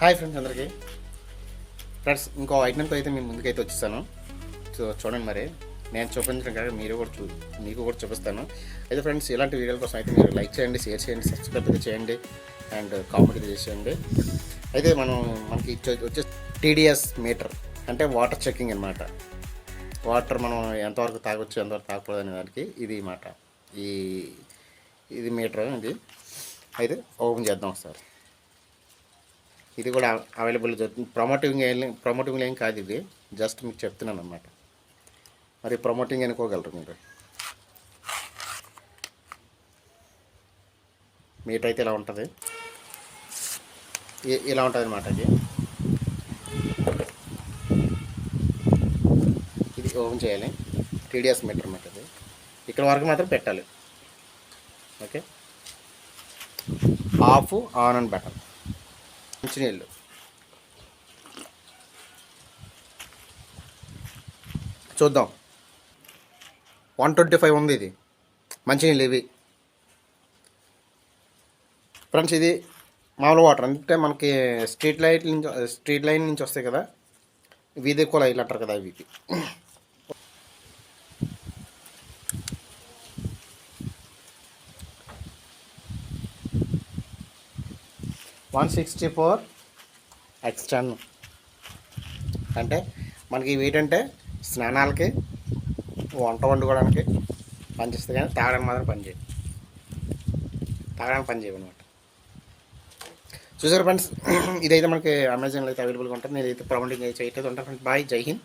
Hi friends అందరికీ. Friends ఇంకో ఐటమ్తో అయితే మేము ముందుకైతే వచ్చేసాను సో చూడండి మరి. నేను చూపించడం కాక మీరు కూడా చూ మీకు కూడా చూపిస్తాను. అయితే ఫ్రెండ్స్ ఇలాంటి వీడియోల కోసం అయితే మీరు లైక్ చేయండి షేర్ చేయండి సబ్స్క్రైబ్ అయితే చేయండి అండ్ కామెంట్ చేసేయండి. అయితే మనం మనకి వచ్చే టీడీఎస్ మీటర్ అంటే వాటర్ చెకింగ్ అన్నమాట. వాటర్ మనం ఎంతవరకు తాగొచ్చు ఎంతవరకు తాగకూడదు అనే దానికి ఇది మాట. ఈ ఇది మీటర్ ఇది. అయితే ఓపెన్ చేద్దాం ఒకసారి. ఇది కూడా అవైలబుల్ జరుగుతుంది ప్రమోటింగ్ ప్రమోటింగ్ ఏం కాదు ఇది. జస్ట్ మీకు చెప్తున్నాను అనమాట మరి ప్రమోటింగ్ అనుకోగలరు మీరు. మీట్ అయితే ఇలా ఉంటుంది. ఇలా ఉంటుంది అనమాట ఇది. ఇది ఓపెన్ చేయాలి. టీడీఎస్ మీటర్ అనమాట ఇది. ఇక్కడ వరకు మాత్రం పెట్టాలి. Okay? Off on and button మంచినీళ్ళు. చూద్దాం. వన్ ట్వంటీ ఫైవ్ ఉంది ఇది. మంచినీళ్ళు ఇవి. ఫ్రెండ్స్ ఇది మామూలు వాటర్. అంటే మనకి స్ట్రీట్ లైట్ నుంచి స్ట్రీట్ లైన్ నుంచి వస్తాయి కదా. వీధి కుళాయిలు అంటారు కదా ఇవి వన్ సిక్స్టీ ఫోర్ ఎక్స్టర్న్ అంటే మనకి ఇవి ఏంటంటే స్నానాలకి వంట వండుకోవడానికి పనిచేస్తుంది కానీ తాగడానికి మాత్రం పనిచేయదు తాగడానికి పనిచేయవు అనమాట చూసారు ఫ్రెండ్స్ ఇదైతే మనకి అమెజాన్లో అయితే అవైలబుల్గా ఉంటుంది. నేను అయితే ప్రమోటింగ్ చేయట్లేదు. ఉంటాను ఫ్రెండ్స్ బాయ్ జై హింద్.